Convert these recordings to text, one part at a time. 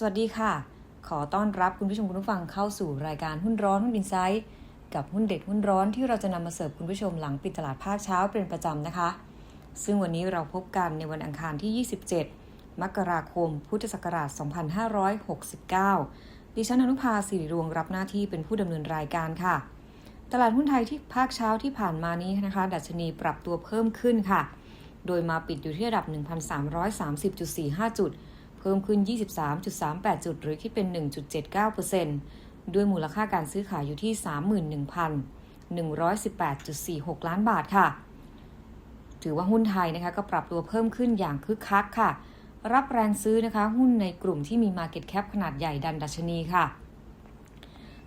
สวัสดีค่ะ ขอต้อนรับคุณผู้ชมคุณผู้ฟังเข้าสู่รายการหุ้นร้อนหุ้นอินไซต์กับหุ้นเด็ดหุ้นร้อนที่เราจะนำมาเสิร์ฟคุณผู้ชมหลังปิดตลาดภาคเช้าเป็นประจำนะคะ ซึ่งวันนี้เราพบกันในวันอังคารที่ 27 มกราคม พุทธศักราช 2569 ดิฉันอนุภาสิริรวงรับหน้าที่เป็นผู้ดำเนินรายการค่ะ ตลาดหุ้นไทยที่ภาคเช้าที่ผ่านมานี้นะคะ ดัชนีปรับตัวเพิ่มขึ้นค่ะ โดยมาปิดอยู่ที่ระดับ 1,330.45 จุด เพิ่มขึ้น 23.38 จุด หรือคิดเป็น 1.79%ด้วยมูลค่าการซื้อขายอยู่ที่ 31,118.46 ล้านบาทค่ะ ถือว่าหุ้นไทยนะคะก็ปรับตัวเพิ่มขึ้นอย่างคึกคักค่ะ รับแรงซื้อนะคะ หุ้นในกลุ่มที่มี Market Cap ขนาดใหญ่ดันดัชนีค่ะ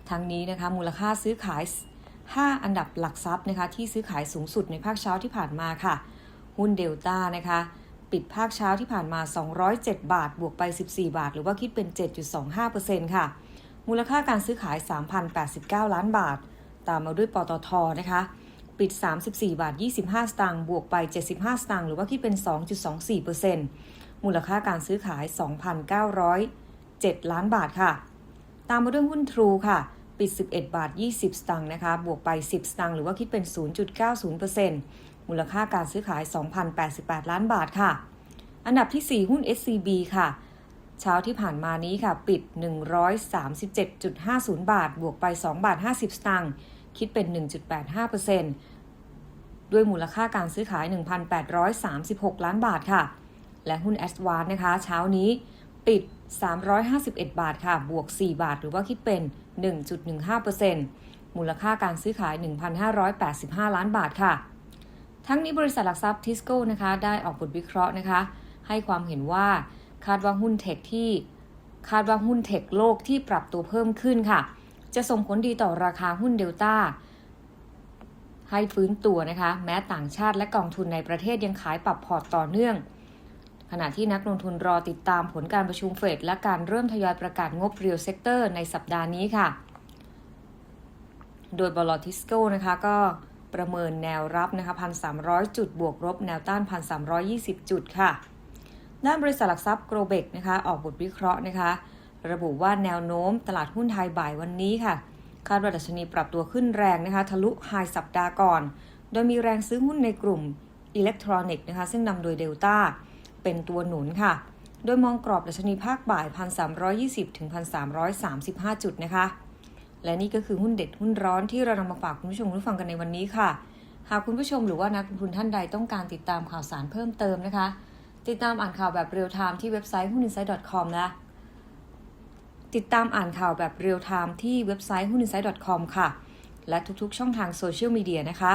ทั้งนี้นะคะมูลค่าซื้อขาย 5 อันดับหลักทรัพย์นะคะที่ซื้อขายสูงสุดในภาคเช้าที่ผ่านมาค่ะ หุ้นเดลต้านะคะ ปิดภาคเช้าที่ผ่านมา 207 บาท บวกไป 14 บาท หรือว่าคิดเป็น 7.25%ค่ะ มูลค่าการซื้อขาย 3,089 ล้านบาท ตามมาด้วยปตทนะคะ ปิด 34 บาท 25 สตางค์ บวกไป 75 สตางค์ หรือว่าคิดเป็น 2.24%มูลค่าการซื้อขาย 2,907 ล้านบาทค่ะ ตามมาด้วยหุ้นทรูค่ะ ปิด 11 บาท 20 สตางค์นะคะ บวกไป 10 สตางค์ หรือว่าคิดเป็น 0.90% มูลค่าการซื้อขาย 2,088 ล้านบาทค่ะ อันดับที่ 4 หุ้น SCB ค่ะ เช้าที่ผ่านมานี้ค่ะ ปิด 137.50 บาท บวกไป 2 บาท 50 สตางค์ คิดเป็น 1.85%ด้วยมูลค่าการซื้อขาย 1,836 ล้านบาทค่ะ และหุ้น a d v a n c e นะคะ เช้านี้ปิด 351 บาทค่ะ บวก 4 บาท หรือว่าคิดเป็น 1.15%มูลค่าการซื้อขาย 1,585 ล้านบาทค่ะ ทั้งนี้บริษัทหลักทรัพย์ทิสโก้นะคะได้ออกบทวิเคราะห์นะคะ ให้ความเห็นว่าคาดว่าหุ้นเทคที่คาดว่าหุ้นเทคโลกที่ปรับตัวเพิ่มขึ้นค่ะ จะส่งผลดีต่อราคาหุ้นเดลต้าให้ฟื้นตัวนะคะ แม้ต่างชาติและกองทุนในประเทศยังขายปรับพอร์ตต่อเนื่อง ขณะที่นักลงทุนรอติดตามผลการประชุมเฟดและการเริ่มทยอยประกาศงบเรียลเซกเตอร์ในสัปดาห์นี้ค่ะ โดยบลทิสโก้นะคะก็ ประเมินแนวรับนะคะ1,300 จุดบวกลบแนวต้าน 1,320 จุดค่ะ ด้านบริษัทหลักทรัพย์โกลเบกนะคะออกบทวิเคราะห์นะคะ ระบุว่าแนวโน้มตลาดหุ้นไทยบ่ายวันนี้ค่ะ คาดว่าดัชนีปรับตัวขึ้นแรงนะคะ ทะลุไฮสัปดาห์ก่อน โดยมีแรงซื้อหุ้นในกลุ่มอิเล็กทรอนิกส์นะคะ ซึ่งนำโดยเดลต้าเป็นตัวหนุนค่ะ โดยมองกรอบดัชนีภาคบ่าย 1,320 ถึง 1,335 จุดนะคะ และนี่ก็คือหุ้นเด็ดหุ้นร้อนที่เรานำมาฝากคุณผู้ชมคุณผู้ฟังกันในวันนี้ค่ะ หากคุณผู้ชมหรือว่านักลงทุนท่านใดต้องการติดตามข่าวสารเพิ่มเติมนะคะ ติดตามอ่านข่าวแบบเรียลไทม์ที่เว็บไซต์หุ้น insight com นะติดตามอ่านข่าวแบบเรียลไทม์ที่เว็บไซต์หุ้น insight com ค่ะ และทุกๆ ช่องทางโซเชียลมีเดียนะคะ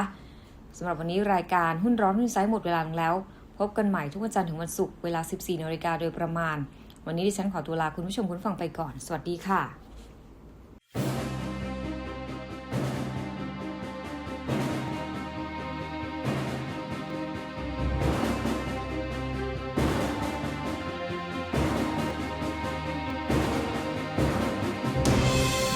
สำหรับวันนี้รายการหุ้นร้อนหุ้นไซต์หมดเวลาลงแล้ว พบกันใหม่ทุกวันจันทร์ถึงวันศุกร์เวลา 14นาฬิกาโดยประมาณ วันนี้ดิฉันขอตัวลาคุณผู้ชมคุณฟังไปก่อน สวัสดีค่ะ